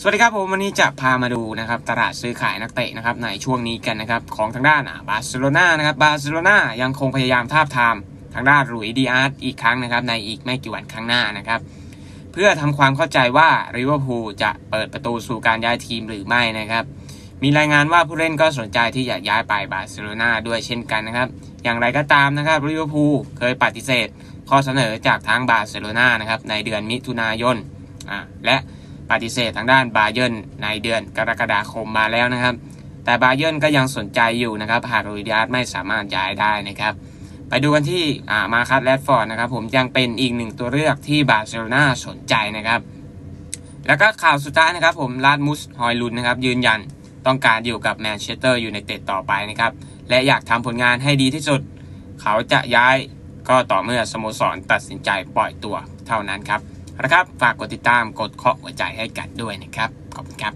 สวัสดีครับผมวันนี้จะพามาดูนะครับตลาดซื้อขายนักเตะนะครับในช่วงนี้กันนะครับของทางด้านบาร์เซโลนานะครับบาร์เซโลนายังคงพยายามทาบทามทางด้านหลุยดีอาร์ตอีกครั้งนะครับในอีกไม่กี่วันข้างหน้านะครับเพื่อทำความเข้าใจว่าริเวอร์พูลจะเปิดประตูสู่การย้ายทีมหรือไม่นะครับมีรายงานว่าผู้เล่นก็สนใจที่จะย้ายไปบาร์เซโลนาด้วยเช่นกันนะครับอย่างไรก็ตามนะครับริเวอร์พูลเคยปฏิเสธข้อเสนอจากทางบาร์เซโลนานะครับในเดือนมิถุนายนอ่าและ ปฏิเสธทางด้านบาเยิร์นในเดือนกรกฎาคมมาแล้วนะครับ แต่บาเยิร์นก็ยังสนใจอยู่นะครับ หากลุยดิอาร์ไม่สามารถย้ายได้นะครับ ไปดูกันที่มาคัตแรดฟอร์ดนะครับ ผมยังเป็นอีกหนึ่งตัวเลือกที่บาร์เซโลนาสนใจนะครับ แล้วก็ข่าวสุดท้ายนะครับ ผมลาดมุสฮอยลุนนะครับ ยืนยันต้องการอยู่กับแมนเชสเตอร์อยูไนเตดต่อไปนะครับ และอยากทำผลงานให้ดีที่สุด เขาจะย้ายก็ต่อเมื่อสโมสรตัดสินใจปล่อยตัวเท่านั้นครับ นะครับ ฝากกดติดตามกดเคาะหัวใจให้กันด้วยนะครับ ขอบคุณครับ